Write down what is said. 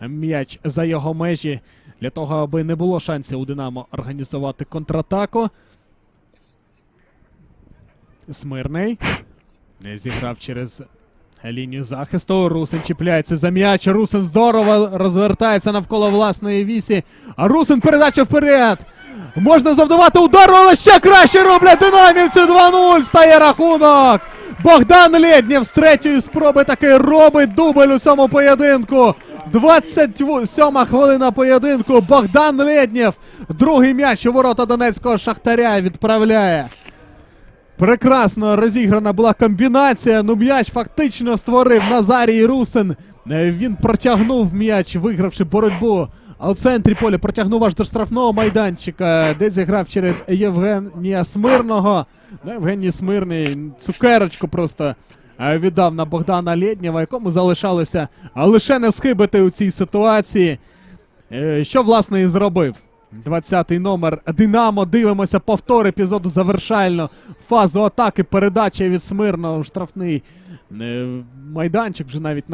м'яч за його межі для того, аби не було шансів у Динамо організувати контратаку. Смирний. Не зіграв через лінію захисту. Русин чіпляється за м'яч. Русин здорово розвертається навколо власної вісі. А Русин передача вперед. Можна завдавати удару, але ще краще роблять динамівці 2-0. Стає рахунок. Богдан Лєднєв з третьої спроби таки робить дубль у цьому поєдинку. 27 хвилина поєдинку. Богдан Лєднєв. Другий м'яч у ворота Донецького Шахтаря відправляє. Прекрасно розіграна була комбінація. Ну м'яч фактично створив Назарій Русин. Е, Він протягнув м'яч, вигравши боротьбу. А у центрі поля протягнув аж до штрафного майданчика, де зіграв через Євгенія Смирного. Ну, Євгеній Смирний цукерочку просто е, віддав на Богдана Лєднєва, якому залишалося лише не схибити у цій ситуації. Е, Що власне і зробив. 20-й номер Динамо. Дивимося повтор епізоду завершально. Фазу атаки, передача від Смирного, штрафний е, майданчик вже навіть